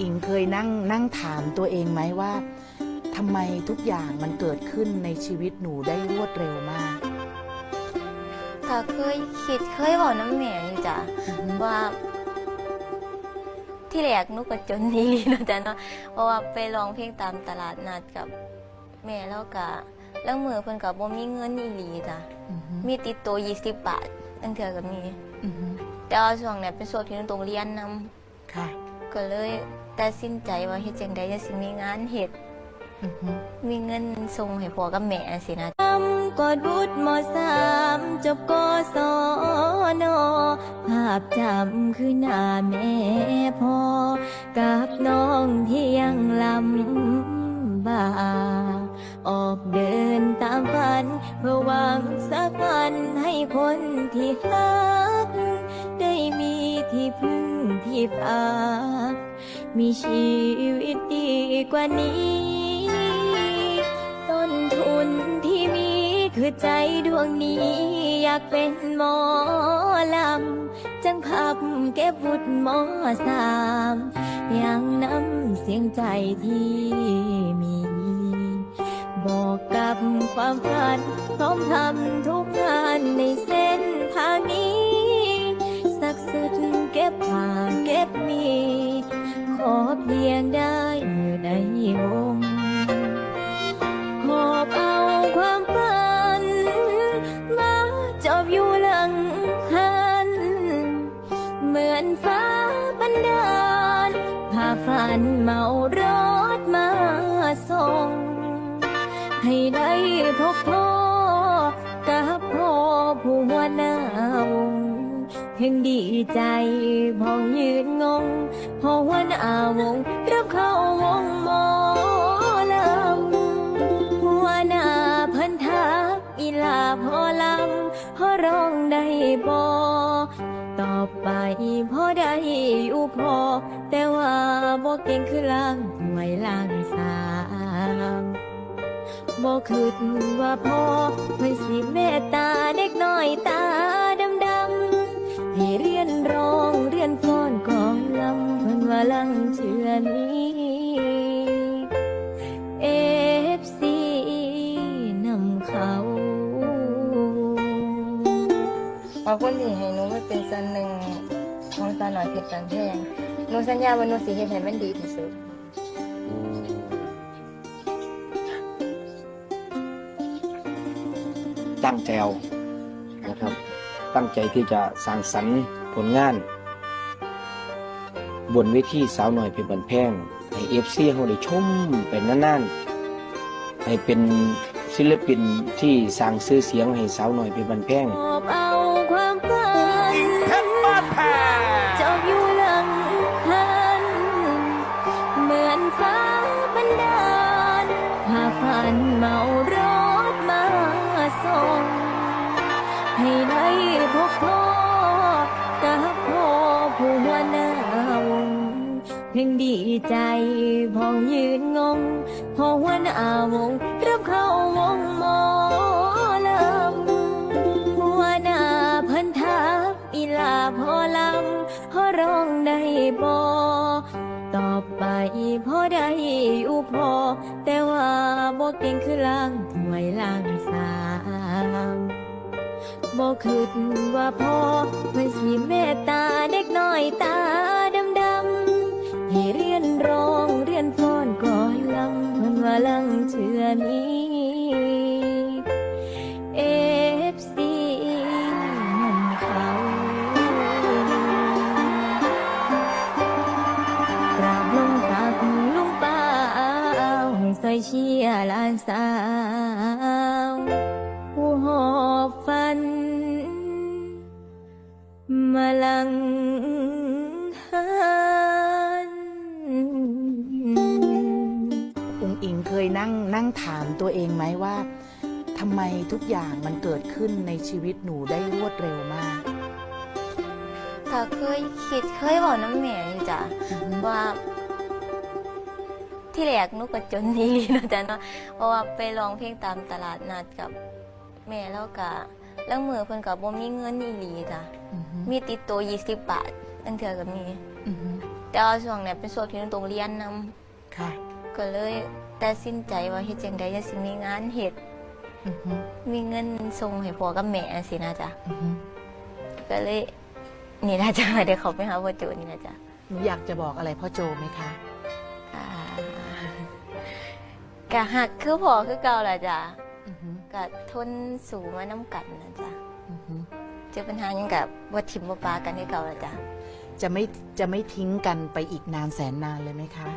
อิงเคยนั่งนั่งถามตัวเองไหมว่าทำไมทุกอย่างมันเกิดขึ้นในชีวิตหนูได้รวดเร็วมาก ก็เคยคิดเคยบอกน้ำแม่อยู่จ้ะว่า ที่แรกหนุก็จนนี้ลีเนาะจ้ะเนาะเพราะว่าไปร้องเพลงตามตลาดนัดกับ แม่แล้วก็แล้วมือเพิ่นก็บ่มีเงินอีหลีจ้ะอือฮึ มีติดตัว20บาทตั้งเทื่อก็มี อือฮึแต่ว่าช่วงเนี้ยเป็นช่วงที่หนูต้องเรียนนํค่ะ ก็เลยตัดสินใจว่าเฮ็ดจังไดจะสิมีงานเฮ็ดอือฮึมีเงินส่งให้พ่อกับแม่สินะทำกอดบุตรมสามจบกศนภาพจำคือหน้าแม่พ่อกับน้องที่ยังลำบากออกเดินตามฝันเพื่อหวังสักวันให้คนที่รักได้มีที่พึ่ งที่พักมีชีวิตดีกว่านี้ ต้นทุนที่มีคือใจดวงนี้ อยากเป็นหมอลำ จังพับเก็บวุฒิหมอสามอย่างน้ำเสียงใจที่มี บอกกับความฝันพร้อมทำทุกงานในเส้นทางนี้ สักสุด ก็บผ่าเก็บมี ขอเพียงได้อยู่ในวงหอบเอาความฝัน มาจอบอยู่หลังหัน เหมือนฟ้าบันดาลพาฝันเมารถมาส่ง ให้ได้พบพบ เพียงดีใจพองยืนงง พอหัน้าวงรับเข้าวงหมอลำหัวหน้าพันทักอีลาพอลำพอร้องได้บอต่อไปพอได้อยู่พอ แต่ว่าบ่เก่งคือล้างถ้วยล้างสามบ่คิดว่าพ่อเพิ่นสิเมตตาเด็กน้อยตา ยนฟ้อนกลองลำเพิ่นว่าลังเชื่อนี้เอฟซีนำเขาขอบคุณที่ให้หนูมาเป็นส่วนหนึ่งของสาวหน่อยเพชรบันแพงหนูสัญญาว่าหนูสิเฮ็ดให้มันดีที่สุด ตั้งใจเอานะครับ ตั้งใจที่จะสร้างสรรค์ผลงาน บนเวทีสาวหน่อยเพชรบันแพงให้เอฟซีเขาได้ชมเป็นนานๆให้เป็นศิลปินที่สร้างชื่อเสียงให้สาวหน่อยเพชรบันแพงหอบอลังหันเหมือนฟ้าบันดาลพงให้ได้พบพอ เพียงดีใจ พองยืนงง พอหัวหน้าวงรับเข้าวงมอลำหัวหน้าพันทักอีลาพอลำพอร้องได้บอต่อไปพอได้อยู่พอ แต่ว่าบ่เก่งคือล้างถวยล้างสามบ่คิดว่าพ่อเพิ่สิเมตตาเด็กน้อยตา เชื่อนี้เอฟซีนำเขากราบลงตักลุงป้าให้ใส่เชียร์ลานสาว ผู้หอบฟัน มาลัง ถามตัวเองไหมว่าทำไมทุกอย่างมันเกิดขึ้นในชีวิตหนูได้รวดเร็วมาก ก็เคยคิดเคยบอกน้ำแม่อยู่จ้ะอือฮึว่า ที่แรกหนุก็จนนี้ลีเนาะจ้ะเนาะเพราะว่าไปร้องเพลงตามตลาดนัดกับแม่แล้วก็แล้วมือเพิ่นก็บ่มีเงินอีหลีจ้ะอือฮึมีติดตัว20บาทตั้งเทื่อก็มี อือฮึแต่ว่าช่วงเนี้ยเป็นช่วงที่หนูต้องเรียนนำ ค่ะ ก็เลยตัดสินใจว่าเฮ็ดจังไดจะสิมีงานเฮ็ดอือฮึมีเงินส่งให้พ่อกับแม่สินะจ๊ะอือฮึก็เลยนี่นะจ๊ะเดี๋ยวเขาไปหาพ่อโจนี่นะจ๊ะหนูอยากจะบอกอะไรพ่อโจไหมคะ อ่ากะหักคือพ่อคือเก่าล่ะจ้ะอือฮึกะทนสู่มาน้ำกันนะจ๊ะอือฮึเจอปัญหาหยังกับว่าทิมบ่ปากันคือเก่าล่ะจ้ะจะไม่จะไม่ทิ้งกันไปอีกนานแสนนานเลยไหมคะ